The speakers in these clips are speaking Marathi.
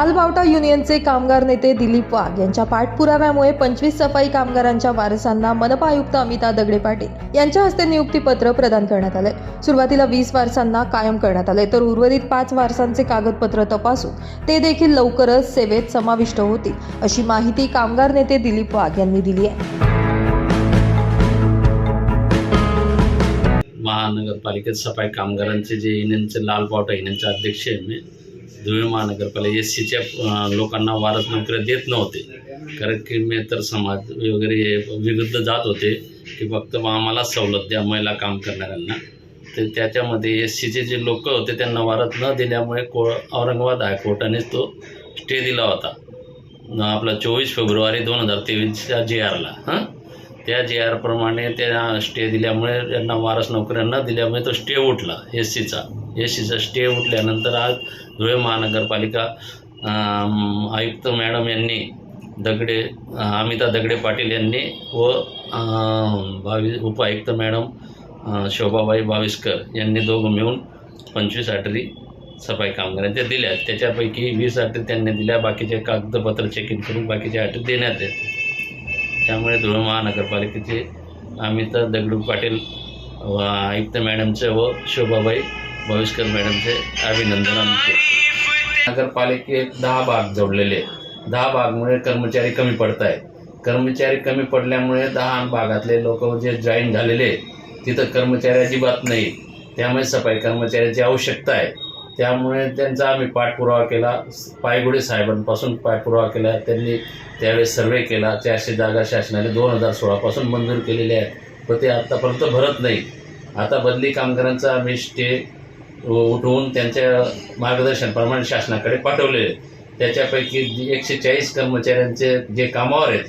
लालबावटा युनियनचे कामगार नेते दिलीप वाघ यांच्या पाठपुराव्यामुळे पंचवीस सफाई कामगारांच्या वारसांना मनपा आयुक्त अमिता दगडे पाटील यांच्या हस्ते नियुक्तीपत्र प्रदान करण्यात आले सुरुवातीला वीस वारसांना कायम करण्यात आले तर उर्वरित पाच वारसांचे कागदपत्र तपासून ते देखील लवकरच सेवेत समाविष्ट होतील अशी माहिती कामगार नेते दिलीप वाघ यांनी दिली आहे. महानगरपालिकेत सफाई कामगारांचे जे युनियनचे लाल पावटा युनियनचे अध्यक्ष आहे मी धुळे महानगरपालिका एस सीच्या लोकांना वारस नोकऱ्या देत नव्हते. कारण की मी तर समाज वगैरे हे विरुद्ध जात होते की फक्त आम्हाला सवलत द्या महिला काम करणाऱ्यांना. तर त्याच्यामध्ये एस सीचे जे लोक होते त्यांना वारस न दिल्यामुळे को औरंगाबाद हायकोर्टाने तो स्टे दिला होता. आपला चोवीस फेब्रुवारी दोन हजार तेवीसच्या जे आरला हां? त्या जे आरप्रमाणे त्या स्टे दिल्यामुळे त्यांना वारस नोकऱ्या न दिल्यामुळे तो स्टे उठला एस सीचा एस सीचा स्टे उठल्यानंतर आज धुळे महानगरपालिका आयुक्त मॅडम यांनी दगडे अमिता दगडे पाटील यांनी व भावी उपायुक्त मॅडम शोभाबाई बाविस्कर यांनी दोघं मिळून पंचवीस अटरी सफाई कामगारांच्या दिल्या. त्याच्यापैकी वीस अटरी त्यांनी दिल्या. बाकीचे कागदपत्र चेकिंग करून बाकीचे अटरी देण्यात येते. त्यामुळे धुळे महानगरपालिकेचे अमिता दगडू पाटील व आयुक्त मॅडमचे व शोभाबाई भविष्कर मॅडमचे अभिनंदन आम्ही नगरपालिकेत दहा भाग जोडलेले आहेत. दहा भागमुळे कर्मचारी कमी पडत आहेत कर्मचारी कमी पडल्यामुळे दहा भागातले लोक जे जॉईन झालेले तिथं कर्मचारी अजिबात नाही. त्यामुळे सफाई कर्मचाऱ्याची आवश्यकता आहे. त्यामुळे त्यांचा आम्ही पाठपुरावा केला. पायगुडे साहेबांपासून पाठपुरावा केला. त्यांनी त्यावेळेस सर्वे केला. चारशे जागा शासनाने दोन हजार सोळापासून मंजूर केलेल्या आहेत. पण ते आत्तापर्यंत भरत नाही. आता बदली कामगारांचा आम्ही स्टे उठवून त्यांच्या मार्गदर्शनप्रमाणे शासनाकडे पाठवलेले त्याच्यापैकी एकशे चाळीस कर्मचाऱ्यांचे जे कामावर आहेत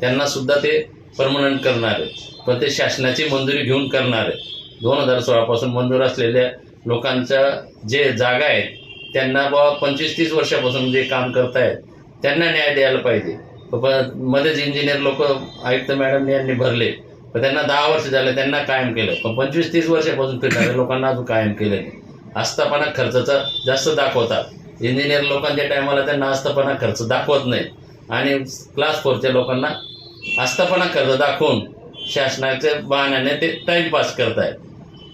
त्यांना सुद्धा ते परमनंट करणार आहेत. पण ते शासनाची मंजुरी घेऊन करणार आहे दोन हजार सोळापासून मंजूर असलेल्या लोकांच्या जे जागा आहेत त्यांना बाबा पंचवीस तीस वर्षापासून जे काम करतायत त्यांना न्याय द्यायला पाहिजे. पण मध्येच इंजिनियर लोक आयुक्त मॅडम यांनी भरले पण त्यांना दहा वर्ष झाले त्यांना कायम केलं. पण पंचवीस तीस वर्षापासून फिरणाऱ्या लोकांना अजून कायम केलं नाही. आस्थापना खर्चाचा जास्त दाखवतात. इंजिनियर लोकांच्या टायमाला त्यांना आस्थापना खर्च दाखवत नाही. आणि क्लास फोरच्या लोकांना आस्थापना खर्च दाखवून शासनाच्या बहाण्याने ते टाईमपास करतायत.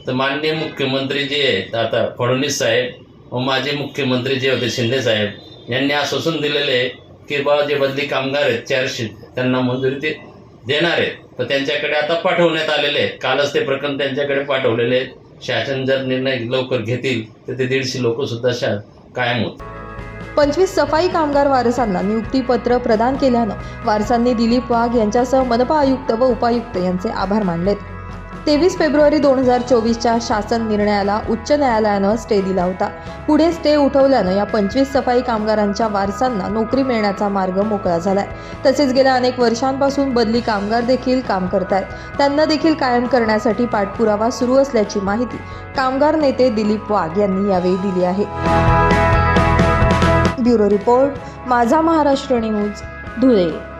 तर माननीय मुख्यमंत्री जे आहेत आता फडणवीस साहेब व माजी मुख्यमंत्री जे होते शिंदे साहेब यांनी आश्वासन दिलेले आहे की बाबा जे बदली कामगार आहेत चारशे त्यांना मंजुरी ते देणार आहेत. तर त्यांच्याकडे आता पाठवण्यात आलेले आहेत. कालच ते प्रकरण त्यांच्याकडे पाठवलेले आहेत. शासन जर निर्णय लवकर घेतील तर ते दीडशे लोक सुद्धा शा कायम होतील. पंचवीस सफाई कामगार वारसांना नियुक्तीपत्र प्रदान केल्यानं वारसांनी दिलीप वाघ यांच्यासह मनपा आयुक्त व उपायुक्त यांचे आभार मानलेत. तेवीस फेब्रुवारी दोन हजार चोवीसच्या शासन निर्णयाला उच्च न्यायालयानं स्टे दिला होता. पुढे स्टे उठवल्यानं या पंचवीस सफाई कामगारांच्या वारसांना नोकरी मिळण्याचा मार्ग मोकळा झालाय. तसेच गेल्या अनेक वर्षांपासून बदली कामगार देखील काम करतायत. त्यांना देखील कायम करण्यासाठी पाठपुरावा सुरू असल्याची माहिती कामगार नेते दिलीप वाघ यांनी यावेळी दिली आहे. ब्युरो रिपोर्ट माझा महाराष्ट्र न्यूज धुळे.